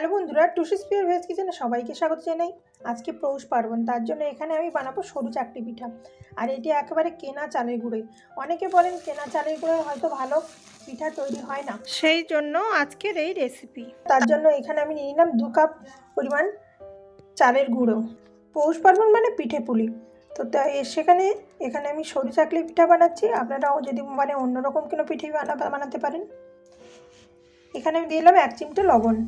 Hello বন্ধুরা টুসি spear veg কিচেনে সবাইকে স্বাগত জানাই। আজকে পৌষ পার্বণ তার জন্য এখানে আমি বানাবো সরু চাকরি পিঠা। আর এটি একেবারে কেনা চালের গুঁড়োই অনেকে বলেন কেনা চালের গুঁড়োয় হয়তো ভালো পিঠা তৈরি হয় না। সেই জন্য আজকের এই রেসিপি তার জন্য এখানে আমি নিয়ে নিলাম দু কাপ পরিমাণ চালের গুঁড়ো। পৌষ পার্বণ মানে পিঠে পুলি। তো তাই সেখানে এখানে আমি সরু চাকলি পিঠা বানাচ্ছি। আপনারাও যদি মানে অন্যরকম কোনো পিঠে বানা বানাতে পারেন। এখানে আমি দিয়ে দিলাম এক চিমটে লবণ।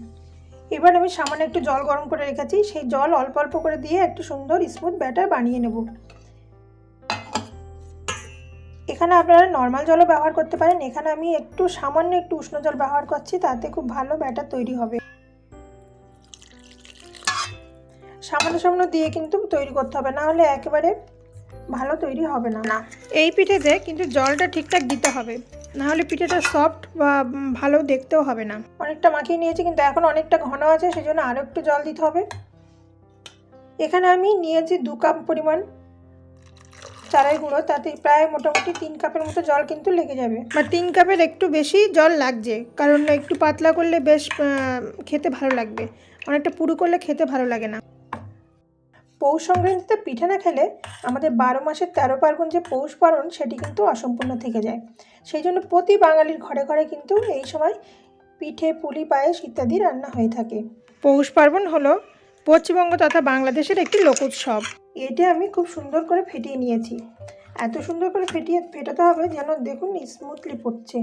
এবার আমি সামান্য একটু জল গরম করে রেখেছি, সেই জল অল্প অল্প করে দিয়ে একটু সুন্দর স্মুথ ব্যাটার বানিয়ে নেব। এখানে আপনারা নর্মাল জলও ব্যবহার করতে পারেন, এখানে আমি একটু সামান্য একটু উষ্ণ জল ব্যবহার করছি, তাতে খুব ভালো ব্যাটার তৈরি হবে। সামান্য সামান্য দিয়ে কিন্তু তৈরি করতে হবে, না হলে একেবারে ভালো তৈরি হবে না। না। এই পিঠেতে কিন্তু জলটা ঠিকঠাক দিতে হবে। না হলে পিঠেটা সফট বা ভালো দেখতেও হবে না। অনেকটা মাখিয়ে নিয়েছি কিন্তু এখন অনেকটা ঘন আছে সেই জন্য আরও একটু জল দিতে হবে। এখানে আমি নিয়েছি দু কাপ পরিমাণ চারাই গুঁড়ো তাতে প্রায় মোটামুটি তিন কাপের মতো জল কিন্তু লেগে যাবে। বা তিন কাপের একটু বেশি জল লাগছে কারণ একটু পাতলা করলে বেশ খেতে ভালো লাগবে। অনেকটা পুরু করলে খেতে ভালো লাগে না। পৌষ সংক্রান্তিতে পিঠে না খেলে আমাদের বারো মাসের তেরো পার্বণ যে পৌষ পার্বণ, সেটি কিন্তু অসম্পূর্ণ থেকে যায়। সেই জন্য প্রতি বাঙালির ঘরে ঘরে কিন্তু এই সময় পিঠে, পুলি, পায়েস ইত্যাদি রান্না হয়ে থাকে। পৌষ পার্বণ হলো পশ্চিমবঙ্গ তথা বাংলাদেশের একটি লোকোৎসব এটা আমি খুব সুন্দর করে ফেটিয়ে নিয়েছি। এত সুন্দর করে ফেটিয়ে ফেটাতে হবে যেন দেখুন স্মুথলি পড়ছে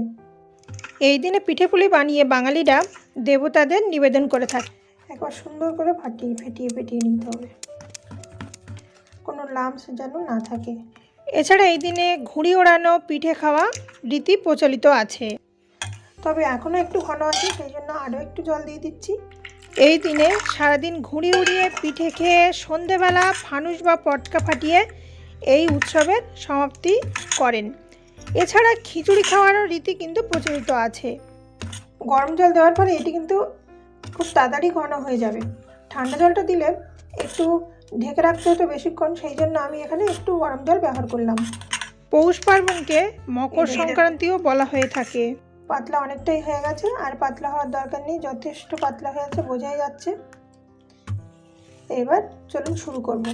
এই দিনে পিঠে, পুলি বানিয়ে বাঙালিরা দেবতাদের নিবেদন করে থাকে। একবার সুন্দর করে ফাটিয়ে, ফেটিয়ে ফেটিয়ে নিতে হবে। লামস যেন না থাকে। এছাড়া এই দিনে ঘুড়ি ওড়ানো, পিঠে খাওয়া রীতি প্রচলিত আছে। তবে এখনও একটু ঘন আছে, সেই জন্য আরও একটু জল দিয়ে দিচ্ছি। এই দিনে সারাদিন ঘুড়ি উড়িয়ে, পিঠে খেয়ে, সন্ধেবেলা ফানুস বা পটকা ফাটিয়ে এই উৎসবের সমাপ্তি করেন। এছাড়া খিচুড়ি খাওয়ারও রীতি কিন্তু প্রচলিত আছে। গরম জল দেওয়ার পরে এটি কিন্তু খুব তাড়াতাড়ি ঘন হয়ে যাবে। ঠান্ডা জলটা দিলে একটু ঢেকে রাখতে হতো বেশিক্ষণ সেই জন্য আমি এখানে একটু গরম জল ব্যবহার করলাম। পৌষ পার্বণকে মকর সংক্রান্তিও বলা হয়ে থাকে। পাতলা অনেকটাই হয়ে গেছে আর পাতলা হওয়ার দরকার নেই যথেষ্ট পাতলা হয়ে গেছে বোঝাই যাচ্ছে। এবার চলুন শুরু করব।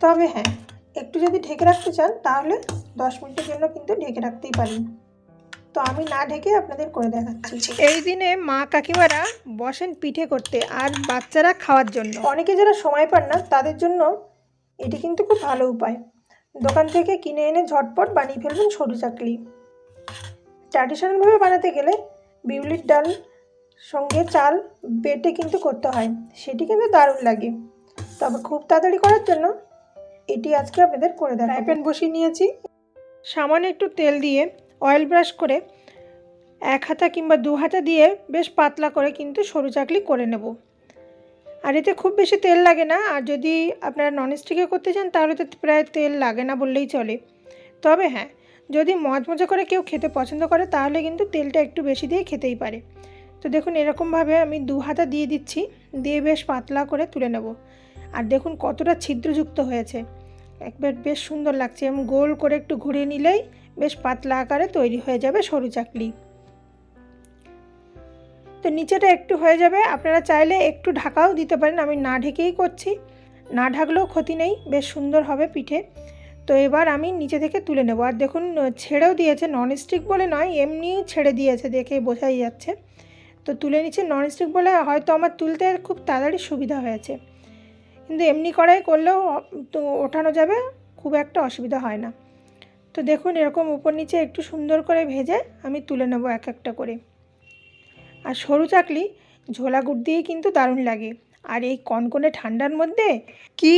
তবে হ্যাঁ একটু যদি ঢেকে রাখতে চান তাহলে দশ মিনিটের জন্য কিন্তু ঢেকে রাখতেই পারেন। তো আমি না ঢেকে আপনাদের করে দেখাচ্ছি। এই দিনে মা কাকিমারা বসেন পিঠে করতে আর বাচ্চারা খাওয়ার জন্য। অনেকে যারা সময় পান না তাদের জন্য এটি কিন্তু খুব ভালো উপায়। দোকান থেকে কিনে এনে ঝটপট বানিয়ে ফেলবেন সরু চাকলি। ট্র্যাডিশনালভাবে বানাতে গেলে বিউলির ডাল সঙ্গে চাল বেটে কিন্তু করতে হয়। সেটি কিন্তু দারুণ লাগে। তবে খুব তাড়াতাড়ি করার জন্য এটি আজকে আপনাদের করে দেয় প্যান বসিয়ে নিয়েছি। সামান্য একটু তেল দিয়ে অয়েল ব্রাশ করে এক হাতা কিংবা দু হাতা দিয়ে বেশ পাতলা করে কিন্তু সরু চাকলি করে নেব। আর এতে খুব বেশি তেল লাগে না, আর যদি আপনারা ননস্টিকে করতে চান তাহলে তো প্রায় তেল লাগে না বললেই চলে। তবে হ্যাঁ যদি মজমজা করে কেউ খেতে পছন্দ করে তাহলে কিন্তু তেলটা একটু বেশি দিয়ে খেতেই পারে। তো দেখুন এরকমভাবে আমি দু হাতা দিয়ে দিচ্ছি, দিয়ে বেশ পাতলা করে তুলে নেব। আর দেখুন কতটা ছিদ্রযুক্ত হয়েছে। একবার বেশ সুন্দর লাগছে এবং গোল করে একটু ঘুরিয়ে নিলেই বেশ পাতলা আকারে তৈরি হয়ে যাবে সরু চাকলি। তো নিচেটা একটু হয়ে যাবে। আপনারা চাইলে একটু ঢাকাও দিতে পারেন। আমি না ঢেকেই করছি। না ঢাকলেও ক্ষতি নেই। বেশ সুন্দর হবে পিঠে। তো এবার আমি নিচে থেকে তুলে নেব। আর দেখুন, ছেড়েও দিয়েছে। ননস্টিক বলে নয় এমনিই ছেড়ে দিয়েছে দেখে বোঝাই যাচ্ছে। তো তুলে নিচ্ছে ননস্টিক বলে হয়তো আমার তুলতে খুব তাড়াতাড়ি সুবিধা হয়েছে। কিন্তু এমনি কড়াই করলেও তো ওঠানো যাবে, খুব একটা অসুবিধা হয় না। তো দেখুন, এরকম উপর নিচে একটু সুন্দর করে ভেজে আমি তুলে নেব এক একটা করে। আর সরু চাকলি, ঝোলা গুড় দিয়ে কিন্তু দারুণ লাগে। আর এই কনকনে ঠান্ডার মধ্যে কি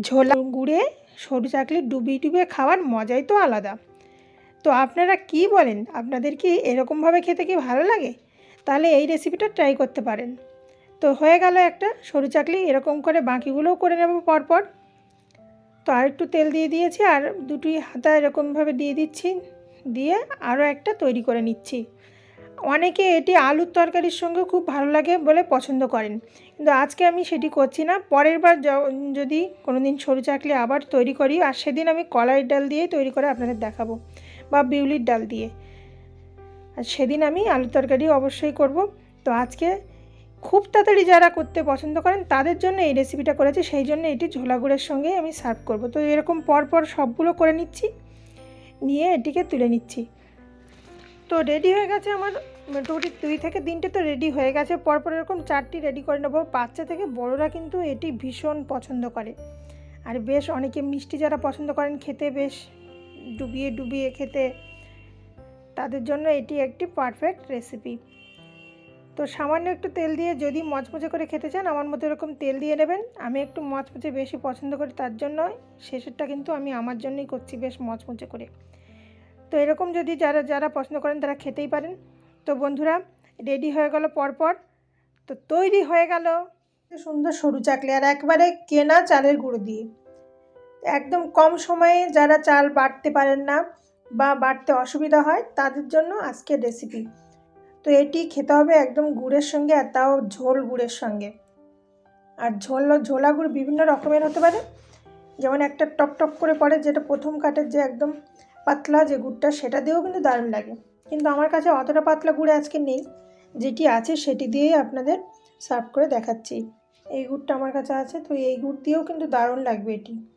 ঝোলা গুড়ে সরু চাকলি ডুবিয়ে ডুবিয়ে খাওয়ার মজাই তো আলাদা। তো আপনারা কি বলেন? আপনাদের কি এরকমভাবে খেতে কি ভালো লাগে? তাহলে এই রেসিপিটা ট্রাই করতে পারেন। তো হয়ে গেল একটা সরু চাকলি, এরকম করে বাকিগুলোও করে নেব পরপর। তো আর একটু তেল দিয়ে দিয়েছি আর দুটি হাতা এরকমভাবে দিয়ে দিচ্ছি। দিয়ে আরও একটা তৈরি করে নিচ্ছি। অনেকে এটি আলুর তরকারির সঙ্গে খুব ভালো লাগে বলে পছন্দ করেন। কিন্তু আজকে আমি সেটি করছি না। পরের বার যদি কোনো দিন সরু চাকলি আবার তৈরি করি আর সেদিন আমি কলাইয়ের ডাল দিয়েই তৈরি করে আপনাদের দেখাবো বা বিউলির ডাল দিয়ে। আর সেদিন আমি আলুর তরকারি অবশ্যই করব। তো আজকে খুব তাড়াতাড়ি যারা করতে পছন্দ করেন, তাদের জন্য এই রেসিপিটা করেছি। সেই জন্য এটি ঝোলা গুড়ের সঙ্গে আমি সার্ভ করব। তো এরকম পরপর সবগুলো করে নিচ্ছি, নিয়ে এটিকে তুলে নিচ্ছি। তো রেডি হয়ে গেছে আমার মোটামুটি দুই থেকে তিনটে তো রেডি হয়ে গেছে। পরপর এরকম চারটি রেডি করে নেব। বাচ্চা থেকে বড়রা কিন্তু এটি ভীষণ পছন্দ করে। আর বেশ অনেকে মিষ্টি যারা পছন্দ করেন, খেতে বেশ ডুবিয়ে ডুবিয়ে খেতে, তাদের জন্য এটি একটি পারফেক্ট রেসিপি তো সামান্য একটু তেল দিয়ে যদি মচমচে করে খেতে চান, আমার মতো এরকম তেল দিয়ে নেবেন। আমি একটু মচমচে বেশি পছন্দ করি তার জন্য শেষেরটা কিন্তু আমি আমার জন্যই করছি বেশ মচমচে করে। তো এরকম যদি যারা যারা পছন্দ করেন তারা খেতেই পারেন। তো বন্ধুরা, রেডি হয়ে গেল পরপর। তো তৈরি হয়ে গেল। সুন্দর সরু চাকলি আর একবারে কেনা চালের গুঁড়ো দিয়ে। একদম কম সময়ে যারা চাল বাটতে পারেন না বা বাটতে অসুবিধা হয়, তাদের জন্য আজকের রেসিপি তো এটি খেতে হবে একদম গুড়ের সঙ্গে আর তাও ঝোল গুড়ের সঙ্গে। আর ঝোল ঝোলা গুড় বিভিন্ন রকমের হতে পারে। যেমন একটা টক টক করে পড়ে যেটা প্রথম কাটের যে একদম পাতলা যে গুড়টা, সেটা দিয়েও কিন্তু দারুণ লাগে। কিন্তু আমার কাছে অতটা পাতলা গুড় আজকে নেই। যেটি আছে সেটি দিয়েই আপনাদের সার্ভ করে দেখাচ্ছি। এই গুড়টা আমার কাছে আছে, তো এই গুড় দিয়েও কিন্তু দারুণ লাগবে এটি।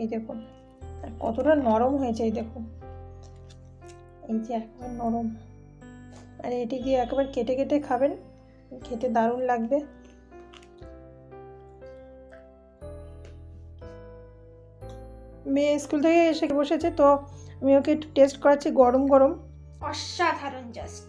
এই দেখুন আর কতটা নরম হয়েছে এই দেখুন এই যে একবার নরম। আর এটি দিয়ে একবার কেটে কেটে খাবেন? খেতে দারুণ লাগবে। মেয়ে স্কুল থেকে এসে বসেছে, তো আমি ওকে একটু টেস্ট করাচ্ছি গরম গরম। অসাধারণ জাস্ট